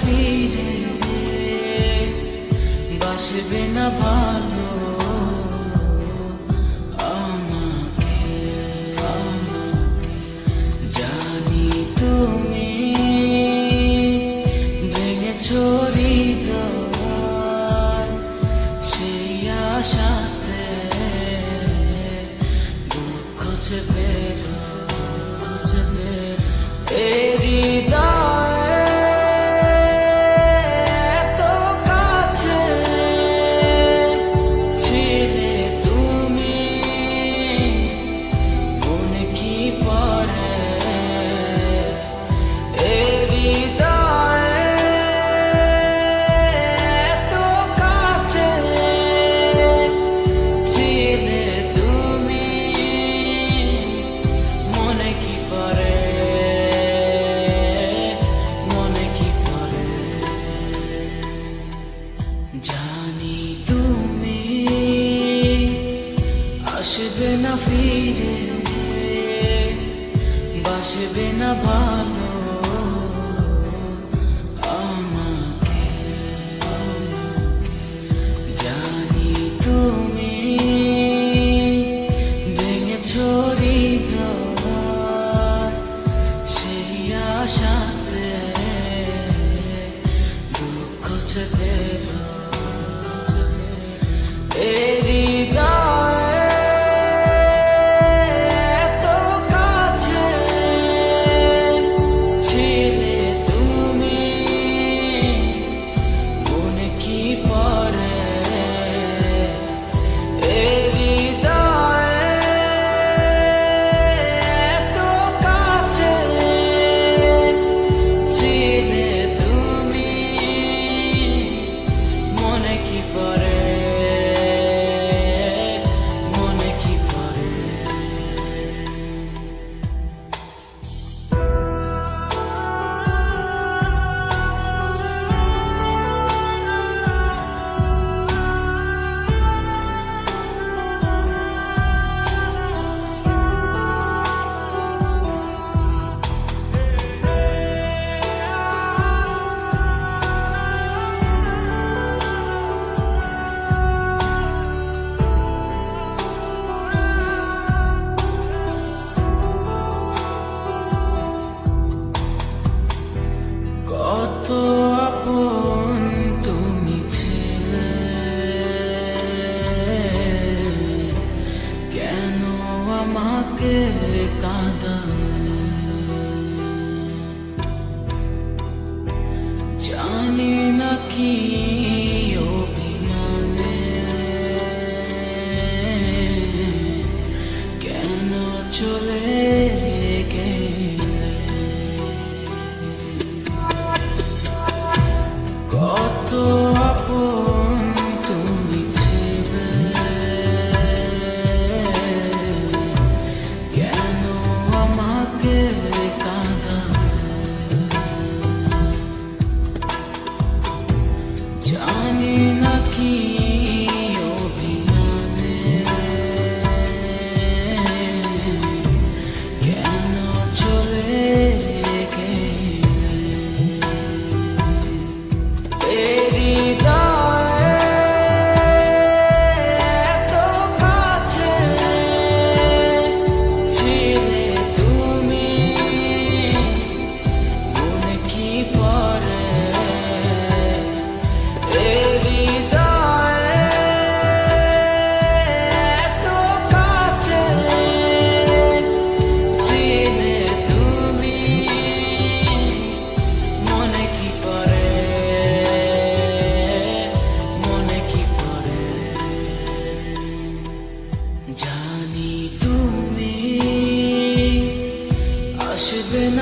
ফিরে বাসবে না ভালো আমাকে আমাকে। জানি তুমি ভেঙে ছড়ি সেই দুঃখ দুঃখ বাসবে না ভালো। আমাকে জানি তুমি ভেঙে ছড়ি সেই আশাতে দুঃখ চেতে cada um.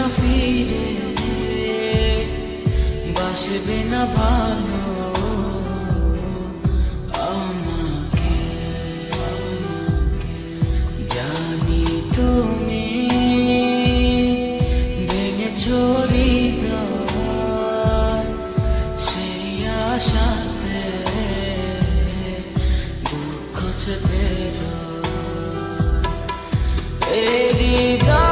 না ফিরে, বাসবে না ভালো আমাকে জানি তুমি ভেঙে ছড়ি সেই আশাতে দুঃখ চেপে হৃদয়